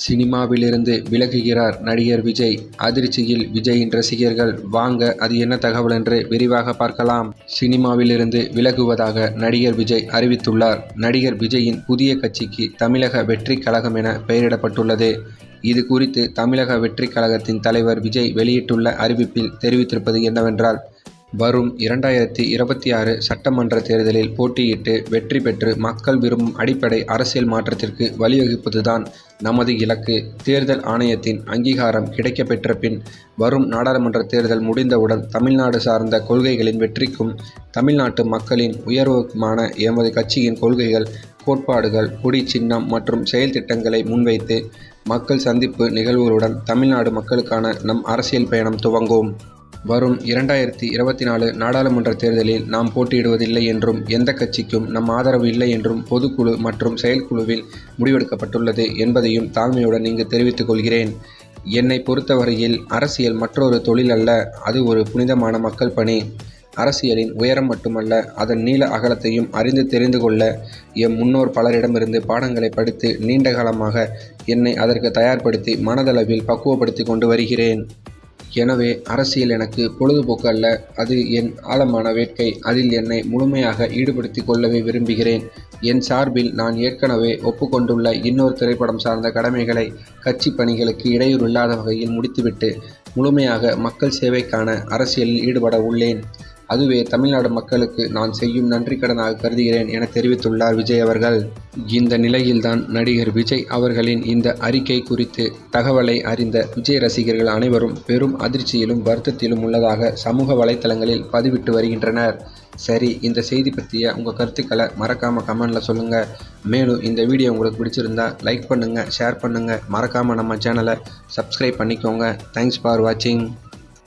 சினிமாவிலிருந்து விலகுகிறார் நடிகர் விஜய். அதிர்ச்சியில் விஜயின் ரசிகர்கள் வாங்க அது என்ன தகவல் என்று விரிவாக பார்க்கலாம். சினிமாவிலிருந்து விலகுவதாக நடிகர் விஜய் அறிவித்துள்ளார். நடிகர் விஜயின் புதிய கட்சிக்கு தமிழக வெற்றி கழகம் என பெயரிடப்பட்டுள்ளது. இது குறித்து தமிழக வெற்றி கழகத்தின் தலைவர் விஜய் வெளியிட்டுள்ள அறிவிப்பில் தெரிவித்திருப்பது என்னவென்றால் வரும் இரண்டாயிரத்தி இருபத்தி ஆறு சட்டமன்ற தேர்தலில் போட்டியிட்டு வெற்றி பெற்று மக்கள் விரும்பும் அடிப்படை அரசியல் மாற்றத்திற்கு வழிவகுப்பதுதான் நமது இலக்கு. தேர்தல் ஆணையத்தின் அங்கீகாரம் கிடைக்கப்பெற்ற பின் வரும் நாடாளுமன்ற தேர்தல் முடிந்தவுடன் தமிழ்நாடு சார்ந்த கொள்கைகளின் வெற்றிக்கும் தமிழ்நாட்டு மக்களின் உயர்வுக்குமான எமது கட்சியின் கொள்கைகள் கோட்பாடுகள் கொடி சின்னம் மற்றும் செயல் திட்டங்களை முன்வைத்து மக்கள் சந்திப்பு நிகழ்வுகளுடன் தமிழ்நாடு மக்களுக்கான நம் அரசியல் பயணம் துவங்கும். வரும் இரண்டாயிரத்தி இருபத்தி நாலு நாடாளுமன்ற தேர்தலில் நாம் போட்டியிடுவதில்லை என்றும் எந்த கட்சிக்கும் நம் ஆதரவு இல்லை என்றும் பொதுக்குழு மற்றும் செயற்குழுவில் முடிவெடுக்கப்பட்டுள்ளது என்பதையும் தாழ்மையுடன் இங்கு தெரிவித்துக் கொள்கிறேன். என்னை பொறுத்தவரையில் அரசியல் மற்றொரு தொழில் அல்ல அது ஒரு புனிதமான மக்கள் பணி. அரசியலின் உயரம் மட்டுமல்ல அதன் நீள அகலத்தையும் அறிந்து தெரிந்து கொள்ள எம் முன்னோர் பலரிடமிருந்து பாடங்களை படித்து நீண்ட காலமாக என்னை அதற்கு தயார்படுத்தி மனதளவில் பக்குவப்படுத்தி கொண்டு வருகிறேன். எனவே அரசியல் எனக்கு பொழுதுபோக்கு அல்ல. அது என் ஆழமான வேட்கை. அதில் என்னை முழுமையாக ஈடுபடுத்திக் கொள்ளவே விரும்புகிறேன். என் சார்பில் நான் ஏற்கனவே ஒப்புக்கொண்டுள்ள இன்னொரு திரைப்படம் சார்ந்த கடமைகளை கட்சி பணிகளுக்கு இடையூறு இல்லாத வகையில் முடித்துவிட்டு முழுமையாக மக்கள் சேவைக்கான அரசியலில் ஈடுபட உள்ளேன். அதுவே தமிழ்நாடு மக்களுக்கு நான் செய்யும் நன்றி கடனாக கருதுகிறேன் என தெரிவித்துள்ளார் விஜய் அவர்கள். இந்த நிலையில்தான் நடிகர் விஜய் அவர்களின் இந்த அறிக்கை குறித்து தகவலை அறிந்த விஜய் ரசிகர்கள் அனைவரும் பெரும் அதிர்ச்சியிலும் வருத்தத்திலும் உள்ளதாக சமூக வலைத்தளங்களில் பதிவிட்டு வருகின்றனர். சரி இந்த செய்தி பற்றிய உங்கள் கருத்துக்களை மறக்காமல் கமெண்டில் சொல்லுங்கள் மேலும் இந்த வீடியோ உங்களுக்கு பிடிச்சிருந்தா லைக் பண்ணுங்கள் ஷேர் பண்ணுங்கள் மறக்காமல் நம்ம சேனலை சப்ஸ்கிரைப் பண்ணிக்கோங்க. தேங்க்ஸ் ஃபார் வாட்சிங்